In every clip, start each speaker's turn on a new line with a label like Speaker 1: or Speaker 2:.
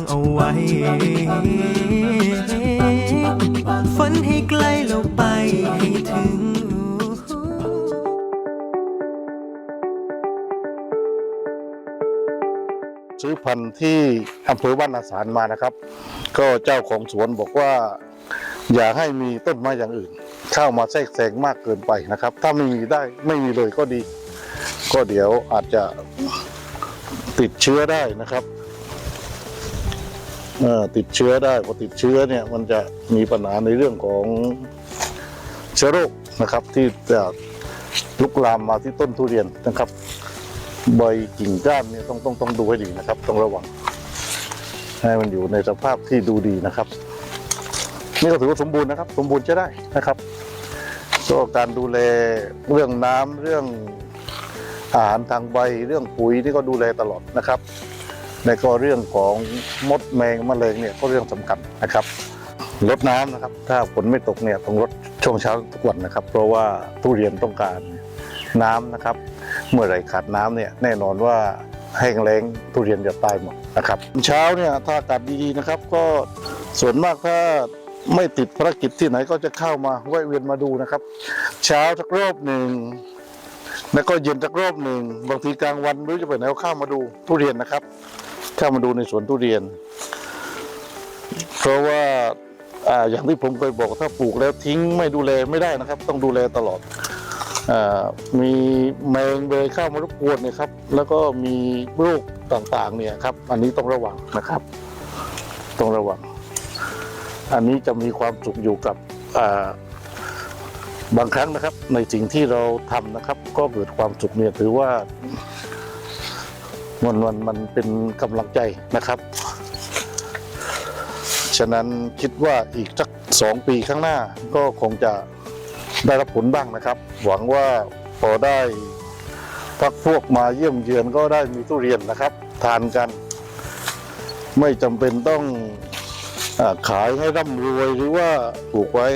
Speaker 1: างเอาไว้ ฝันให้ไกลแล้วไปให้ถึง
Speaker 2: ซื้อพันธุ์ที่อำเภอบ้านนาสารมานะครับ ก็เจ้าของสวนบอกว่า อย่าให้มีต้นไม้อย่างอื่น เข้ามาแทรกแซงมากเกินไปนะครับ ถ้าไม่มีได้ไม่มีเลยก็ดี ก็เดี๋ยวอาจจะติดเชื้อได้นะครับ ติดเชื้อได้พอติดเชื้อเนี่ยมันจะมีปัญหาในเรื่องของเชื้อโรคนะครับ ที่จะลุกลามมาที่ต้นทุเรียนนะครับ ใบกิ่งก้านเนี่ยต้องต้องต้องดูให้ดีนะครับ ต้องระวัง ให้มันอยู่ในสภาพที่ดูดีนะครับ นี่ก็ถือว่าสมบูรณ์นะครับ สมบูรณ์ใช้ได้นะครับก็การดูแลเรื่องน้ำเรื่องอาหารทางใบเรื่องปุ๋ยนี่ก็ดูแลตลอดนะครับ ในก็เรื่องของมดแมงแมลงเนี่ยก็เรื่องสำคัญนะครับลดน้ำนะครับ ถ้าฝนไม่ตกเนี่ยต้องลดช่วงเช้าทุกวันนะครับ เพราะว่าทุเรียนต้องการน้ำนะครับ เมื่อไหร่ขาดน้ำเนี่ยแน่นอนว่าแห้งแล้งทุเรียนจะตายหมดนะครับ เช้าเนี่ยถ้าอากาศดีๆนะครับ ก็ส่วนมากถ้าไม่ติดภารกิจที่ไหนก็จะเข้ามาแวะเวียนมาดูนะครับ เช้าสักรอบหนึ่งแล้วก็เย็นสักรอบหนึ่งบางทีกลางวันไม่รู้จะไปไหนก็เข้ามาดูทุเรียนนะครับ เข้ามาดูในสวนทุเรียน เพราะว่าออย่างที่ผมเคยบอกถ้าปลูกแล้วทิ้งไม่ดูแลไม่ได้นะครับ ต้องดูแลตลอดอมีแมงเบยเข้ามารบกวนเนี่ยครับ แล้วก็มีโรคต่างๆเนี่ยครับ อันนี้ต้องระวังนะครับ ต้องระวัง อันนี้จะมีความสุขอยู่กับบางครั้งนะครับ ในสิ่งที่เราทำนะครับ ก็เกิดความสุขเนี่ยถือว่า มันมันมันเป็นกำลังใจนะครับ ฉะนั้นคิดว่าอีกสักสองปีข้างหน้าก็คงจะได้รับผลบ้างนะครับ หวังว่าพอได้พักพวกมาเยี่ยมเยือนก็ได้มีทุเรียนนะครับ ทานกัน ไม่จำเป็นต้องอขายให้ร่ำรวยหรือว่าปลูกไว้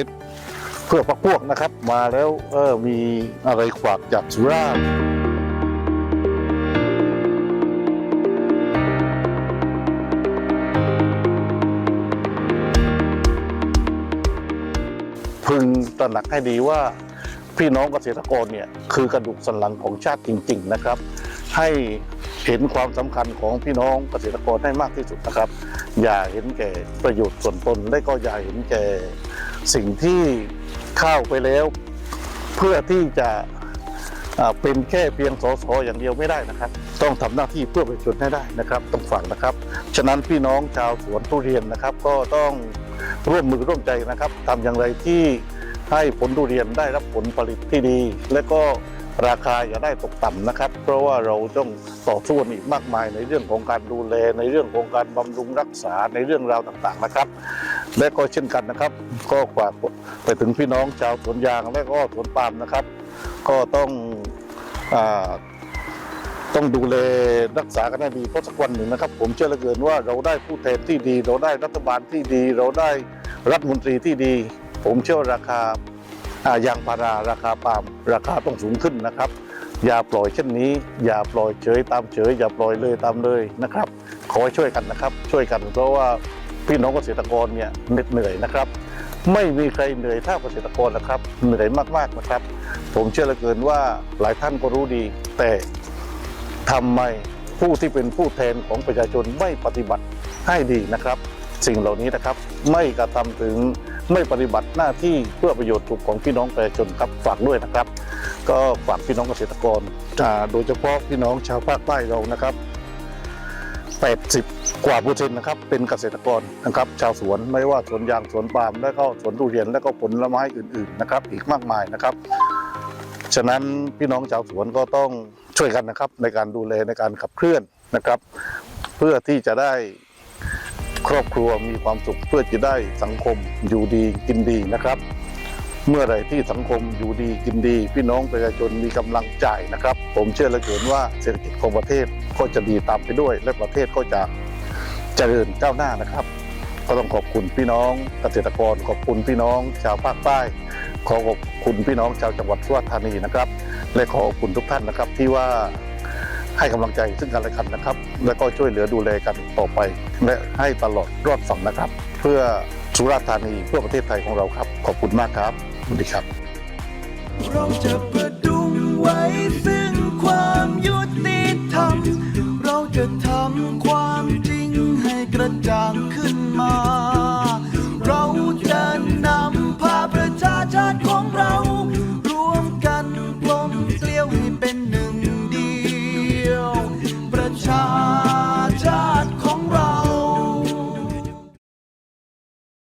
Speaker 2: เพื่อพักพวกนะครับ มาแล้วเออมีอะไรขวากจากสุราษฎร์ พึงตระหนักให้ดีว่าพี่น้องเกษตรกรเนี่ยคือกระดูกสันหลังของชาติจริง ๆนะครับ ให้เห็นความสำคัญของพี่น้องเกษตรกรให้มากที่สุดนะครับ อย่าเห็นแก่ประโยชน์ส่วนตนและก็อย่าเห็นแก่สิ่งที่เข้าไปแล้ว เพื่อที่จะเป็นแค่เพียงสสอย่างเดียวไม่ได้นะครับ ต้องทำหน้าที่เพื่อประชาชนให้ได้นะครับ ต้องฝังนะครับ ฉะนั้นพี่น้องชาวสวนทุเรียนนะครับก็ต้อง ร่วมมือร่วมใจนะครับทำอย่างไรที่ให้ผลทุเรียนได้รับผลผลิตที่ดี และก็ราคาอย่าได้ตกต่ำนะครับ เพราะว่าเราต้องต่อสู้กันอีกมากมายในเรื่องของการดูแลในเรื่องของการบำรุงรักษาในเรื่องราวต่างๆนะครับ และก็เช่นกันนะครับ ก็ฝากไปถึงพี่น้องชาวสวนยางและก็สวนปาล์มนะครับ ก็ต้องอา ต้องดูแลรักษากันให้ดีเพราะสักวันหนึ่งนะครับ ผมเชื่อเหลือเกินว่าเราได้ผู้แทนที่ดี เราได้รัฐบาลที่ดี เราได้รัฐมนตรีที่ดี ผมเชื่อราคาอายางพาราราคาปาล์มราคาต้องสูงขึ้นนะครับ อย่าปล่อยเช่นนี้ อย่าปล่อยเฉยตามเฉย อย่าปล่อยเลยตามเลยนะครับ ขอให้ช่วยกันนะครับ ช่วยกันเพราะว่าพี่น้องเกษตรกรเนี่ยเหน็ดเหนื่อยนะครับ ไม่มีใครเหนื่อยเท่าเกษตรกรนะครับ เหนื่อยมากๆนะครับ ผมเชื่อเหลือเกินว่าหลายท่านก็รู้ดี แต่ ทำไมผู้ที่เป็นผู้แทนของประชาชนไม่ปฏิบัติให้ดีนะครับ สิ่งเหล่านี้นะครับไม่กระทำถึงไม่ปฏิบัติหน้าที่เพื่อประโยชน์สุขของพี่น้องประชาชนครับฝากด้วยนะครับ ก็ฝากพี่น้องเกษตรกรอ่าโดยเฉพาะพี่น้องชาวภาคใต้เรานะครับ 80 กว่าเปอร์เซ็นต์นะครับเป็นเกษตรกรนะครับ ชาวสวนไม่ว่าสวนยางสวนปาล์มและก็สวนทุเรียนและก็ผลไม้อื่นๆนะครับ อีกมากมายนะครับ ฉะนั้นพี่น้องชาวสวนก็ต้อง ช่วยกันนะครับในการดูแลในการขับเคลื่อนนะครับ เพื่อที่จะได้ครอบครัวมีความสุขเพื่อจะได้สังคมอยู่ดีกินดีนะครับ เมื่อไรที่สังคมอยู่ดีกินดี พี่น้องประชาชนมีกำลังใจนะครับ ผมเชื่อเหลือเกินว่าเศรษฐกิจของประเทศก็จะดีตามไปด้วย และประเทศก็จะเจริญก้าวหน้านะครับ ก็ต้องขอบคุณพี่น้องเกษตรกรขอบคุณพี่น้องชาวภาคใต้ขอขอบคุณพี่น้องชาวจังหวัดสุราษฎร์ธานีนะครับ และขอขอบคุณทุกท่านนะครับที่ว่าให้กำลังใจซึ่งกันและกันนะครับ แล้วก็ช่วยเหลือดูแลกันต่อไป และให้ตลอดรอดฝั่งนะครับ เพื่อสุราษฎร์ธานีเพื่อประเทศไทยของเราครับ ขอบคุณมากครับสวัสดีครับ
Speaker 1: เราจะประดุงไว้ซึ่งความยุติธรรมเราจะทำความ